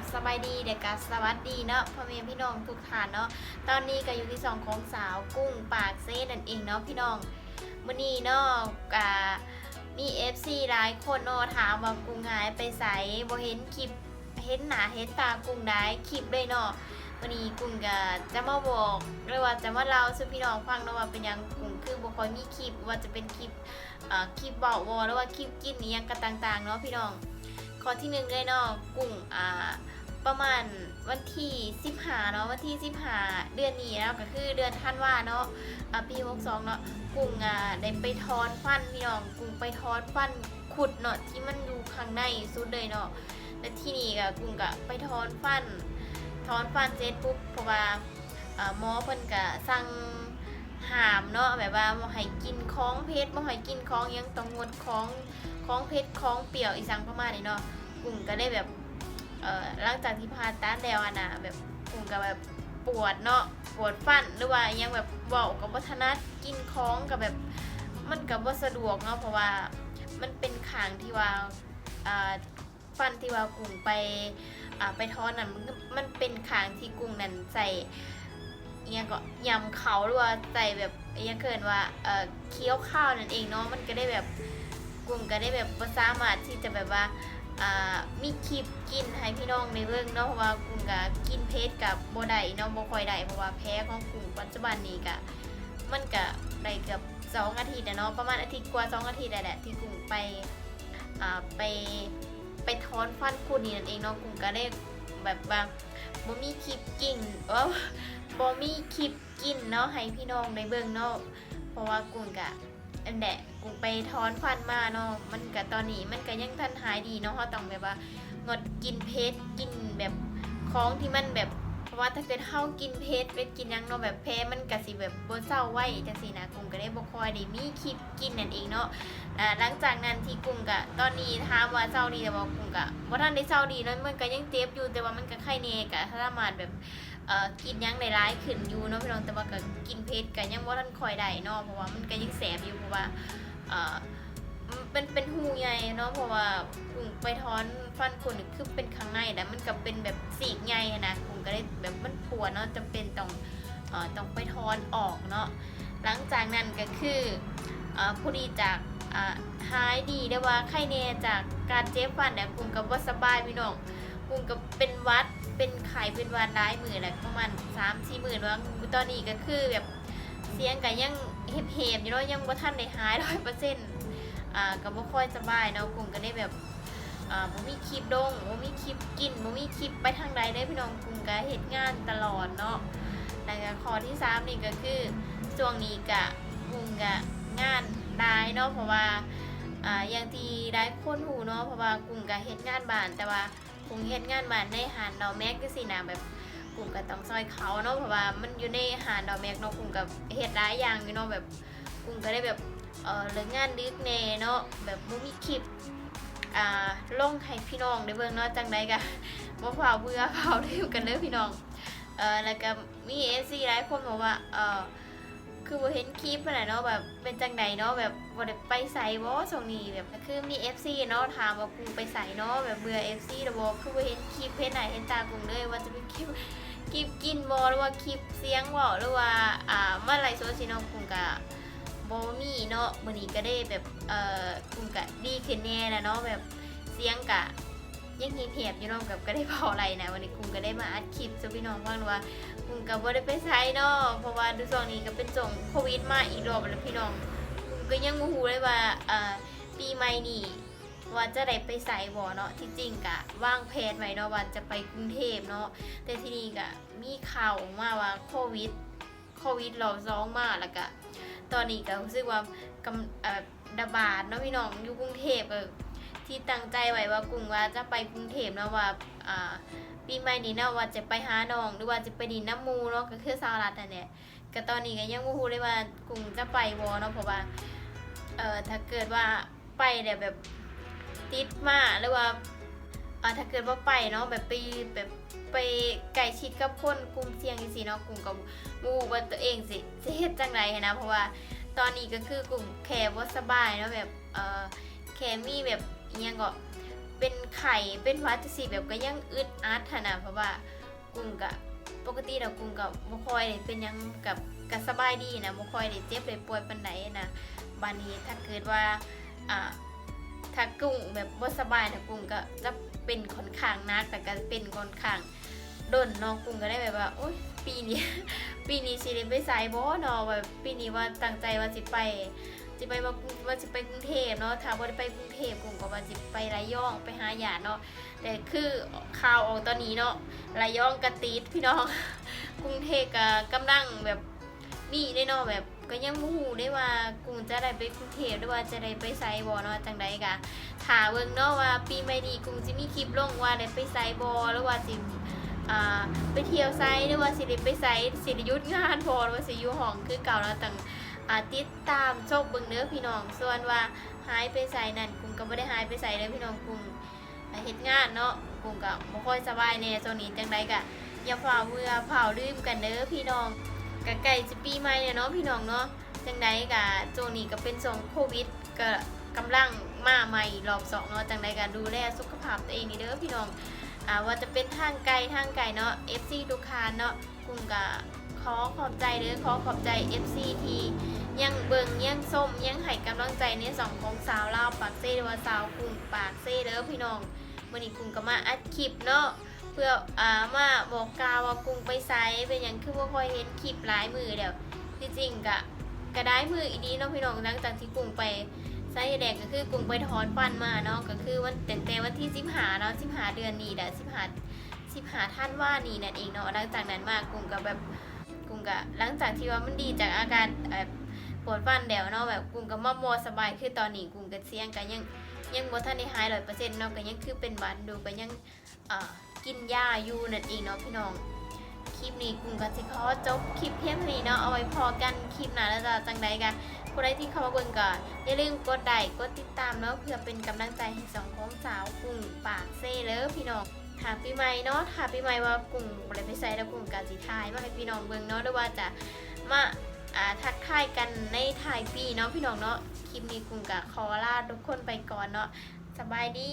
บสบายดีเด็กกัสวัสดีเนาะพ่อแม่พี่น้องทุกท่านเนาะตอนนี้ก็อยู่ที่สองของสาวกุ้งปากเซ่นั่นเองเนาะพี่น้องมื้อนี้เนาะกะมี FC หลายคนเนาะถามว่ากุ้งหายไปไสบ่เห็นคลิปเห็นหน้าเห็นตากุ้งได้คลิปเลยเนาะวันนี้กุ้งก็จะมาบอกหรือว่าจะมาเล่าสู่พี่น้องฟังเนาะว่าเป็นยังกุ้งคือบ่ค่อยมีคลิปว่าจะเป็นคลิปคลิปเบาวอหรือว่าคลิปกินอีหยังก็ต่างๆเนาะพี่น้อง ข้อที่หนึ่งเลยเนาะกุ้งอ่าประมาณวันที่15เนาะวันที่15เดือนนี้แล้วก็คือเดือนธันวาเนาะอ่าปี62เนาะกุ้งอ่าได้ไปถอนฟันพี่น้องกุ้งไปถอนฟันขุดเนาะที่มันอยู่ข้างในสุดเลยเนาะและที่นี่ก็กุ้งก็ไปถอนฟันถอนฟันเสร็จปุ๊บเพราะว่าอ่าหมอเพิ่นก็สั่ง ห้ามเนาะแบบว่าบ่ให้กินของเพชรบ่ให้กินของยังต้องงดของของเพชรของเปรี้ยวอีสังประมาณนี้เนาะกลุ่มก็ได้แบบเอ่อหลังจากที่ผ่าตัดแล้วอะนะแบบกลุ่มก็แบบปวดเนาะปวดฟันหรือว่ายังแบบเบากับวัฒนัดกินของกับแบบมันกับว่าสะดวกเนาะเพราะว่ามันเป็นขางที่ว่าอ่าฟันที่ว่ากลุ่มไปอ่าไปทอนนั่นมันก็มันเป็นขางที่กลุ่มนั่นใส่ อิหยังก็ยำเขาหรือว่าใส่แบบอิหยังเกินว่าเออเคี้ยวข้าวนั่นเองเนาะมันก็ได้แบบกลุ่มก็ได้แบบบ่สามารถที่จะแบบว่ามีคลิปกินให้พี่น้องในเบิ่องเนาะเพราะว่ากลุ่มก็กินเพชรกับโบไดเนาะโบคอยไดเพราะว่าแพ้ของกลุ่มปัจจุบันนี้ก็มันก็ได้เกือบ2องอาทิตย์เนาะประมาณอาทิตย์กว่า2องอาทิตย์แหละที่กลุ่มไปไปไปถอนฟันคุดนี่นั่นเองเนาะกลุ่มก็ได้แบบว่าบ่มีคลิปกินเออมีคลิปกินเนาะให้พี่น้องได้เบิ่งเนาะเพราะว่ากลุ่มก็อันแดะกูไปถอนฟันมาเนาะมันก็ตอนนี้มันก็ยังทันหายดีเนาะเราต้องแบบว่างดกินเพชรกินแบบของที่มันแบบเพราะว่าถ้าเกิดเฮากินเพชรไปกินยังเนาะแบบแพ้มันก็สิแบบบ่เศร้าไว้จังซี่นะกุ้งก็ได้บ่ค่อยได้มีคลิปกินนั่นเองเนาะอ่าหลังจากนั้นที่กุ้งก็ตอนนี้ถามว่าเศร้าดีแต่ว่ากุ้งก็บ่ทันได้เศร้าดีเนาะมันก็ยังเจ็บอยู่แต่ว่ามันก็ไข้แน่ก็สามารถแบบ เอ่อกินยังได้ร้ายขึ้นอยู่เนาะพี่น้องแต่ว่าก็กินเพชรก็ยังบ่ทันคอยได้เนาะเพราะว่ามันก็ยังแสบอยู่เพราะว่าเอ่อมันเป็นเป็นหูใหญ่เนาะเพราะว่ากุ้งไปถอนฟันคนคือเป็นข้างในแต่มันก็เป็นแบบสีกใหญ่นะกุ้งก็ได้แบบมันปวดเนาะจำเป็นต้องเอ่อต้องไปถอนออกเนาะหลังจากนั้นก็คือเอ่อผู้ดีจากอ่าหายดีได้ว่าไข้แน่จากการเจ็บฟันเนี่ยกุ้งก็บ่สบายพี่น้อง กุ้งก็เป็นวัดเป็นไข่เป็นวานร้ายมือแหละประมาณสามสี่หมื่นว่าตอนนี้ก็คือแบบเสียงก็ยังเห็บเห็บอยู่เนาะยังบ่ทันได้หายร้อยเปอร์เซ็นต์อ่าก็บ่ค่อยสบายเนาะกุ้งก็ได้แบบอ่าบ่มีคลิปดงบ่มีคลิปกินบ่มีคลิปไปทางใดได้พี่น้องกุ้งก็เฮ็ดงานตลอดเนาะแล้วก็ข้อที่สามนี่ก็คือช่วงนี้ก็กุ้งก็งานได้เนาะเพราะว่าอ่าอย่างที่ได้คนหูเนาะเพราะว่ากุ้งก็เฮ็ดงานบ้านแต่ว่า กลุ่มเฮ็ดงานบ้านในหานดอกแม็กก็สินะแบบกลุ่มก็ต้องซอยเขาเนาะเพราะว่ามันอยู่ในหานดอกแม็กเนาะกลุ่มกับเฮ็ดหลายอย่างอยู่เนาะแบบกลุ่มก็ได้แบบเออเลิกงานดึกแน่เนาะแบบบ่มีคลิปอ่าลงให้พี่น้องได้เบิ่งเนาะจังไดก็บ่พาเบื่อเผาไดื่กันเด้อพี่น้องเออแล้วก็มี FC หลายคนบอกว่าเออ คือบ่เห็นคลิปปานใดเนาะแบบเป็นจังไดเนาะแบบบ่ได้ไปไสบ่ช่วงนี้แบบคือมี FC เนาะถามว่ากูไปไสเนาะแบบเบื่อ FC แล้วบ่คือบ่เห็นคลิปเฮ็ดไหนเห็นตากูเลยว่าจะเป็นคลิปคลิปกินบ่หรือว่าคลิปเสียงบ่หรือว่าอ่ามาไลฟ์โซเชียลเนาะกูก็บ่มีเนาะมื้อนี้ก็ได้แบบเอ่อกูก็ดีขึ้นแน่แล้วเนาะแบบเสียงก็ ยังเหียบอยู่เนาะกับก็ได้เผาอะไรนะวันนี้กูก็ได้มาอัดคลิปสู่พี่น้องฟังว่าคุมกับว่าได้ไปใช้เนาะเพราะว่าดูช่วงนี้ก็เป็นช่วงโควิดมาอีกรอบแล้วพี่น้องคุมก็ยังโมโหเลยว่าเอ่อปีใหม่นี่ว่าจะได้ไปใส่บ่เนาะที่จริงกะว่างแผนไว้เนาะว่าจะไปกรุงเทพเนาะแต่ที่นี่กะมีข่าวออกมาว่าโควิดโควิดเราซองมาแล้วก็ตอนนี้ก็รู้สึกว่ากำเอ่อระบาดเนาะพี่น้องอยู่กรุงเทพเออ ที่ตั้งใจไว้ว่ากรุงว่าจะไปกรุงเทพเนาะว่าอ่าปีใหม่นี้เนาะว่าจะไปหาน้องหรือว่าจะไปดินน้ำมูเนาะก็คือสหรัฐนั่นแหละก็ตอนนี้ก็ยังบ่ฮู้เลยว่ากรุงจะไปบ่เนาะเพราะว่าเอ่อถ้าเกิดว่าไปเนี่ยแบบติดมาหรือว่าอ่อถ้าเกิดว่าไปเนาะแบบไปแบบไปใกล้ชิดกับคนกลุ่มเสี่ยงจังซี่เนาะกลุ่มก็บ่รู้ว่าตัวเองสิสิเฮ็ดจังไดหั้นะเพราะว่าตอนนี้ก็คือกลุ่มแค่บ่สบายเนาะแบบเอ่อแค่มีแบบ ยังก็เป็นไข่เป็นวัดจังซี่แบบก็ยังอึดอัดหนะเพราะว่ากุ้งก็ปกติแล้วกุ้งก็บ่คอยเป็นยังกับก็สบายดีนะบ่คอยได้เจ็บได้ป่วยปานใดนะบัดนี้ถ้าเกิดว่าอ่าถ้ากุ้งแบบบ่สบายนะกุ้งก็จะเป็นค่อนข้างนักแต่ก็เป็นค่อนข้างดนเนาะกุ้งก็ได้แบบว่าโอ๊ยปีนี้ ปีนี้สิได้ไปไสบ่เนาะแบบปีนี้ว่าตั้งใจว่าสิไป สิไปว่าว่าสิไปกรุงเทพเนาะถ้าบ่ได้ไปกรุงเทพกลุ่มก็ว่าสิไประยองไปหาญาติเนาะแต่คือข่าวออกตอนนี้เนาะระยองกระติดพี่น้องกรุงเทพก็กำลังแบบนี่ได้เนาะแบบก็ยังบ่ฮู้ได้ว่ากรุงจะได้ไปกรุงเทพหรือว่าจะได้ไปไสบ่เนาะจังใดก็ถ้าเบิ่งเนาะว่าปีใหม่นี้กรุงสิมีคลิปลงว่าได้ไปไสบ่หรือว่าสิไปเที่ยวไสหรือว่าสิได้ไปไสสิได้หยุดงานบ่หรือว่าสิยูห้องคือเก่าแล้วตั้ง อาติดตามโชคเบิ่งเด้อพี่น้อง ส่วนว่าหายไปใส่นั่นกุ้งก็บ่ได้หายไปใส่เด้อพี่น้องกุ้งเฮ็ดงานเนาะกุ้งก็บ่ค่อยสบายแน่ช่วงนี้จังไดก็อย่าฝ่าเมื่อเผาลืมกันเด้อพี่น้องก็ใกล้จะปีใหม่เนาะพี่น้องเนาะจังไดก็ช่วงนี้ก็เป็นช่วงโควิดก็กำลังมาใหม่รอบสองเนาะจังไดก็ดูแลสุขภาพตัวเองนี่เด้อพี่น้องอ่าว่าจะเป็นทางไกลทางไกลเนาะ FC ทุกคานเนาะกุ้งก็ข อขอบใจเด้อขอขอบใจ FC ทียังเบิงยังส้มยังให้กำลังใจในสองของสาวลาวปากเซ่หรือว่าสาวกลุ่มปากเซ่เด้อพี่น้องวันนี้กลุ่มก็มาอัดคลิปเนาะเพื่ออ่ามาบอกกล่าวว่ากลุ่มไปไซเป็นอย่างคือว่าคอยเห็นคลิปหลายมือเดี๋ยวที่จริงกะกระได้มืออีดีเนาะพี่น้องหลังจากที่กลุ่มไปไซแดงก็คือกลุ่มไปถอนฟันมาเนาะก็คือวันแต่แต่วันที่สิบหาเนาะสิบหาเดือนนี้แหละสิบหาสิบหาท่านว่านี่นั่นเองเนาะหลังจากนั้นมากลุ่มก็แบบ กลุ่มก็หลังจากที่ว่ามันดีจากอาการแบบปวดฟันเดี๋ยวเนาะแบบกุ้งกับมอมอสบายคือตอนนี้กุ้งกับเสียงกันยังยังบ่ทันได้หายร้อยเปอร์เซ็นต์เนาะก็ยังคือเป็นหวัดดูก็ยังกินยาอยู่นั่นเองเนาะพี่น้องคลิปนี้กุ้งกับสิขอจบคลิปเพียงเท่านี้เนาะเอาไว้พอกันคลิปหน้าแล้วจะจังใดกันผู้ใดที่เข้ามาเบิ่งก็อย่าลืมกดไลค์กดติดตามเนาะเพื่อเป็นกำลังใจให้สองของสาวกุ้งปากเซ่เด้อพี่น้อง ถามปีใหม่เนาะถามปีใหม่ว่ากลุ่มอะไรไปใส่แล้วกลุ่มการสีทายมาให้พี่น้องเบิ่งเนาะหรือว่าจะมาอ่าทักทายกันในถ่ายปีเนาะพี่น้องเนาะคลิปนี้กลุ่มกับคอลาทุกคนไปก่อนเนาะสบายดี